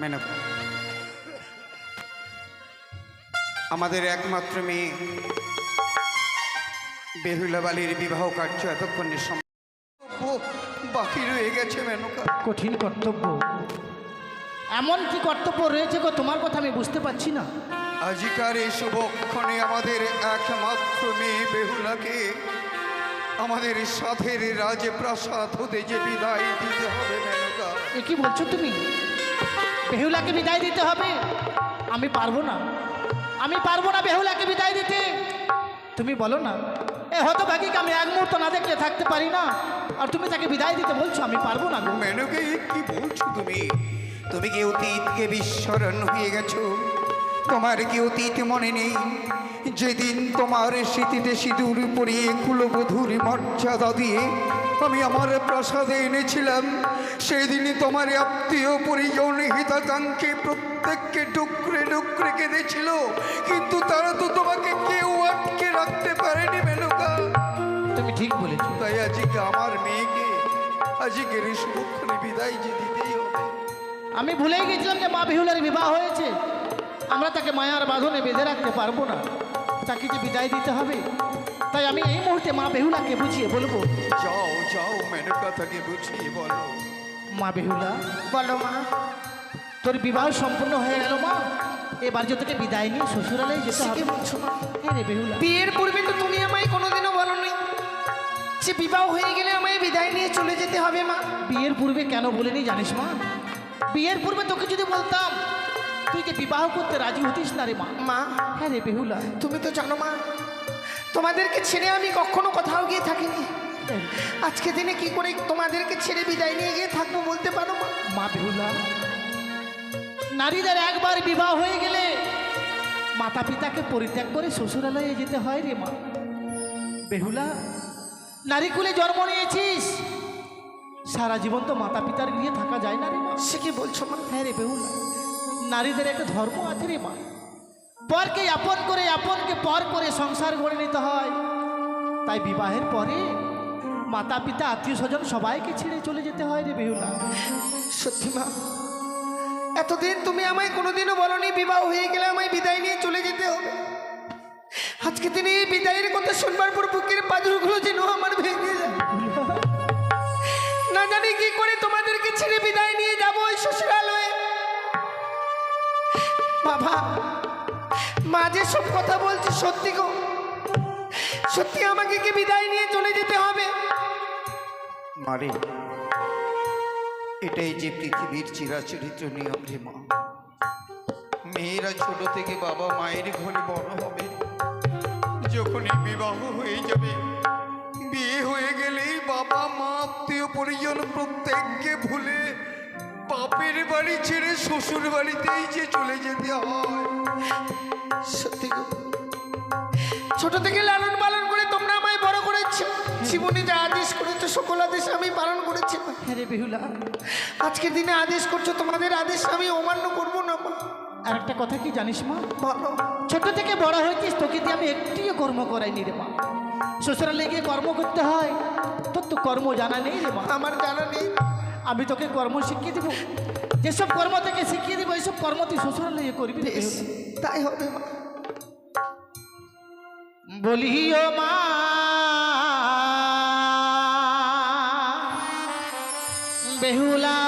মেনকা আমাদের একমাত্র মেয়ে বেহুলা বালির বিবাহ কার্য এতক্ষণে বাকি রয়ে গেছে মেনকা। কঠিন কর্তব্য। এমন কি কর্তব্য রয়েছে গো? তোমার কথা আমি বুঝতে পারছি না। আজিকার এই শুভক্ষণে আমাদের একমাত্র মেয়ে বেহুলাকে আমাদের সাথের রাজপ্রাসাদ হতে যে বিদায় দিতে হবে মেনকা। এ কি বলছো তুমি? বেহুলাকে বিদায় দিতে হবে। আমি পারব না। আমি পারব না বেহুলাকে বিদায় দিতে। তুমি বলো না। এ হতভাগীকে আমি এক মুহূর্ত না দেখলে থাকতে পারি না। আর তুমি তাকে বিদায় দিতে বলছো, আমি পারব না মেনকে কি বলছো তুমি? তুমি কি অতীতকে বিস্মরণ হয়ে গেছো? তোমার কি অতীত মনে নেই? যেদিন তোমার স্মৃতিতে সিঁদুর পরিয়ে কুলবধূর মর্যাদা দিয়ে আমি আমার প্রসাদে এনেছিলাম। সেই দিনই তোমার আত্মীয় পরিজন হিতাকাঙ্ক্ষী প্রত্যেককে ডুকরে ডুকরে কেঁদেছিল। কিন্তু তারা তো তোমাকে কেউ আটকে রাখতে পারেনি মেনকা। তুমি ঠিক বলেছ। তাই আজকে আমার মেয়েকে এই শুভক্ষণে বিদায় যে দিতেই হবে। আমি ভুলেই গেছিলাম যে মা বেহুলার বিবাহ হয়েছে। আমরা তাকে মায়ার বাঁধনে বেঁধে রাখতে পারব না। তাকে যে বিদায় দিতে হবে? তাই আমি এই মুহূর্তে মা বেহুলাকে বুঝিয়ে বলব। যাও যাও মেনকা তাকে বুঝিয়ে বলো। মা বেহুলা বলো মা তোর বিবাহ সম্পূর্ণ হয়ে গেল মা। এবার যে তোকে বিদায় নিয়ে শ্বশুরালয়ে যেতে হবে। বলছো? মা হ্যাঁ রে বেহুলা। বিয়ের পূর্বে তো তুমি আমায় কোনোদিনও বলো বলনি যে বিবাহ হয়ে গেলে আমায় বিদায় নিয়ে চলে যেতে হবে মা। বিয়ের পূর্বে কেন বলিনি জানিস মা? বিয়ের পূর্বে তোকে যদি বলতাম তুই যে বিবাহ করতে রাজি হতিস না রে মা। মা হ্যাঁ রে বেহুলা। তুমি তো জানো মা তোমাদেরকে ছেড়ে আমি কখনো কোথাও গিয়ে থাকিনি। আজকে দিনে কি করে তোমাদেরকে ছেড়ে বিদায় নিয়ে গিয়ে থাকব বলতে পারো মা? বেহুলা নারীদের একবার বিবাহ হয়ে গেলে মাতা পিতাকে পরিত্যাগ করে শ্বশুরালয়ে যেতে হয় রে মা। বেহুলা নারী কুলে জন্ম নিয়েছিস। সারা জীবন তো মাতা পিতার গৃহে থাকা যায় না রে মা। সে কি বলছো মা? হ্যাঁ রে বেহুলা নারীদের একটা ধর্ম আছে রে মা। পরকে আপন করে, আপনকে পর করে সংসার গড়ে নিতে হয়। তাই বিবাহের পরে মাতা পিতা আত্মীয় স্বজন সবাইকে ছেড়ে চলে যেতে হয় রে বেহুলা। সত্যি মা, এতদিন তুমি আমায় কোনোদিনও বলনি বিবাহ হয়ে গেলে আমায় বিদায় নিয়ে চলে যেতে হবে। আজকে দিনে এই বিদায়ের কথা শুনবার পর বুকের পাজরগুলো যেন আমার ভেঙে যায়। না জানি কি করে তোমাদেরকে ছেড়ে বিদায় নিয়ে যাব ওই শ্বশুরালয়ে। বাবা মা যে সব কথা বলছে, সত্যি গো? সত্যি আমাকে কি বিদায় নিয়ে চলে যেতে হবে? মারে এটাই যে পৃথিবীর চিরাচরিত নিয়ম রে মা। মেয়েরা ছোট থেকে বাবা মায়ের ঘরে বড় হবে। যখনই বিবাহ হয়ে যাবে, বিয়ে হয়ে গেলেই বাবা মা আত্মীয় পরিজন প্রত্যেককে ভুলে বাপের বাড়ি ছেড়ে শ্বশুর বাড়িতেই যে চলে যেতে হয়। সত্যি ছোট থেকে লালন পালন করে তোমরা আমায় বড় করেছ। জীবনে যা আদেশ করেছ সকল আদেশ আমি পালন করেছি হ্যাঁ বেহুলা। আজকের দিনে আদেশ করছ তোমাদের আদেশ আমি অমান্য করব না মা। আর একটা কথা কি জানিস মা? বলো। ছোট থেকে বড় হয়েছিস তোকে দিয়ে আমি একটিও কর্ম করাইনি রে মা। শ্বশুরালে গিয়ে কর্ম করতে হয় তোর তো কর্ম জানা নেই রে মা। আমার জানা নেই। আমি তোকে কর্ম শিখিয়ে দিব। যেসব কর্ম থেকে শিখিয়ে দিব এইসব কর্ম তুই শ্বশুরালে গিয়ে করবি। তাই হবে বলিও মা বেহুলা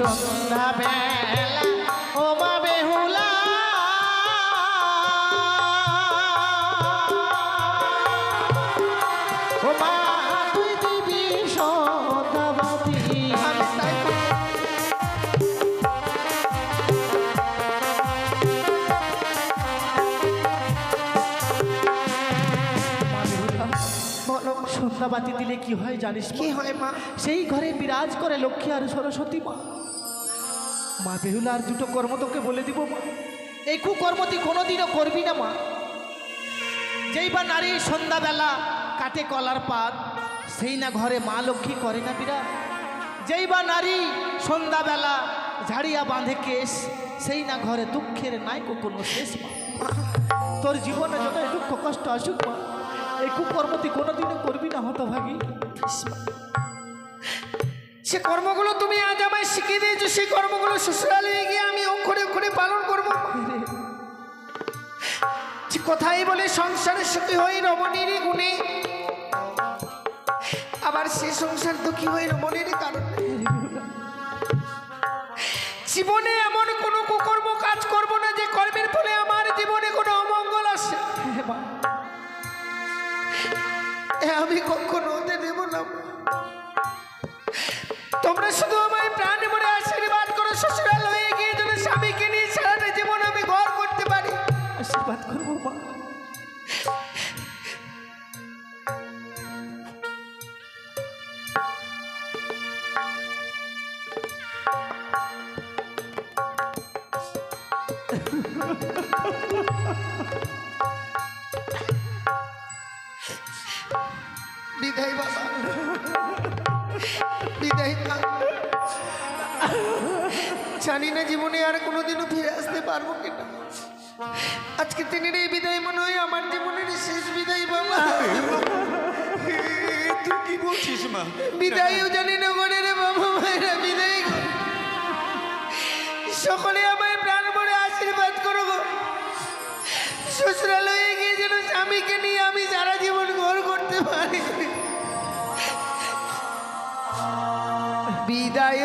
সন্ধ্যা সন্ধ্যাবাতি দিলে কি হয় জানিস কি হয় মা? সেই ঘরে বিরাজ করে লক্ষ্মী আর সরস্বতী মা। মা বেহুলা আর দুটো কর্ম তোকে বলে দিব মা। এই কুকর্ম তুই কোনোদিনও করবি না মা। যেই বা নারী সন্ধ্যাবেলা কাটে কলার পাত সেই না ঘরে মা লক্ষ্মী করে না বিরাজ যেই বা নারী সন্ধ্যাবেলা ঝাড়িয়া বাঁধে কেশ সেই না ঘরে দুঃখের নাই কোনো শেষ মা। তোর জীবনে যত দুঃখ কষ্ট আসুক মা। এই কুকর্ম তুই কোনোদিনও করবি না হতভাগী। সে কর্মগুলো তুমি আজ আমায় শিখিয়ে দিয়েছ সেই কর্মগুলো শ্বশুরালয়ে গিয়ে আমি অক্ষরে অক্ষরে পালন করব। যে কথাই বলে সংসারে সুখী হই রমণীর গুণে আবার সে সংসার দুঃখী হই রমণীর কারণে। এ আমি বিদায় বাবা বিদায় জানি না জীবনে আর কোনোদিনও ফিরে আসতে পারব কিনা। আজকে দিনের এই বিদায় মনে হয় আমার জীবনের শেষ বিদায় বাবা। তুই কি বলছিস মা? বিদায়ও জানি না করে রে বাবা মায়েরা বিদায় সকলে আমায় প্রাণ ভরে আশীর্বাদ করো গো। শ্বশুরালয়ে গিয়ে যেন স্বামীকে নিয়ে আমি সারা জীবন পারি বিদায়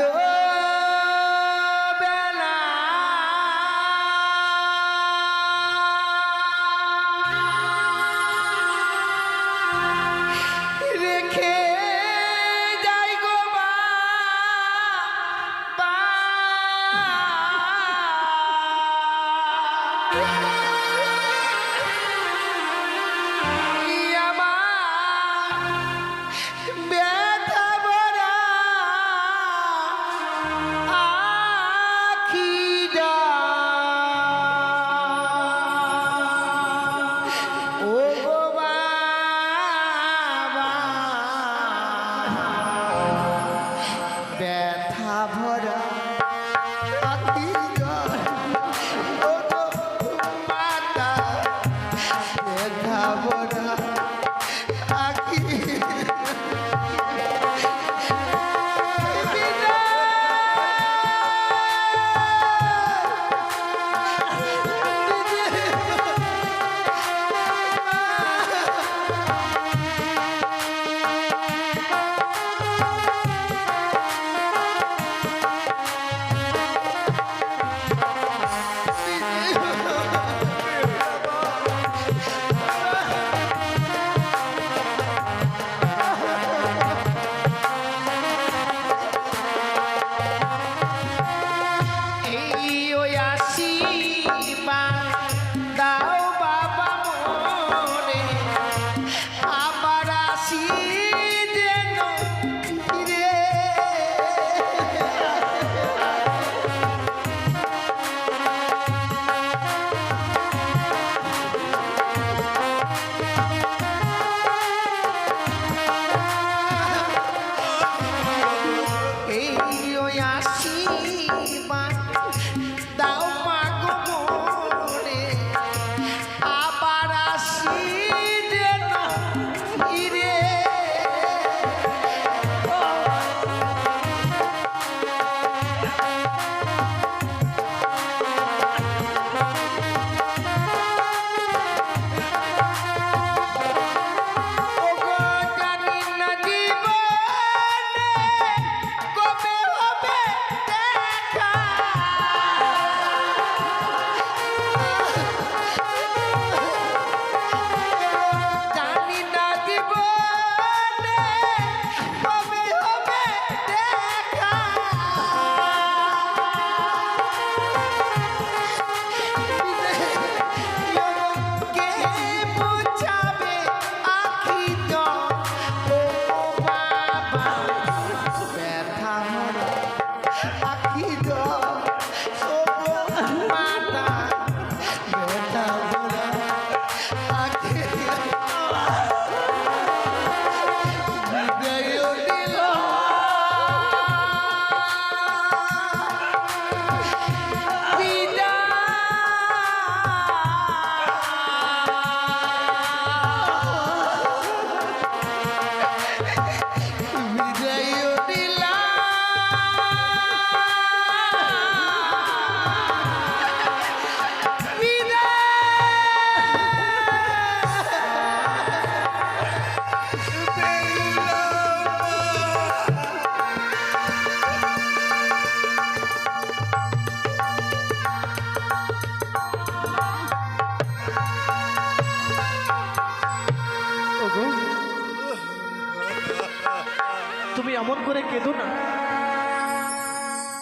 অমন করে কেঁদো না।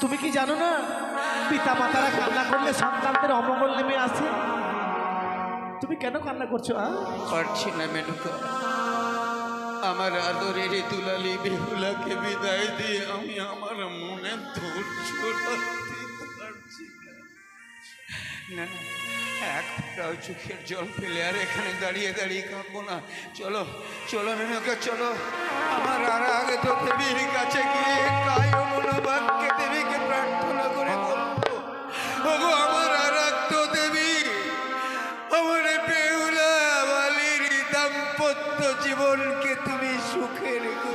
তুমি কি জানো না? পিতা মাতারা কান্না করলে সন্তানদের অমঙ্গল নেমে আসে। তুমি কেন কান্না করছ পারছি না মেনকা। আমার আদরের দুলালি বেহুলাকে বিদায় দিয়ে আমি আমার মনে ধৈর্য না না না, এক চোখের জল ফেলে আর এখানে দাঁড়িয়ে দাঁড়িয়ে কাঁদবো না। চলো চলো মেনকা চলো। আমার আর আগে তো দেবীর কাছে গিয়ে কায় মনোবাক্যে দেবীকে প্রার্থনা করে বলব ওগো আমার আর তো দেবী আমার বেহুলা বালির দাম্পত্য জীবনকে তুমি সুখে রেখো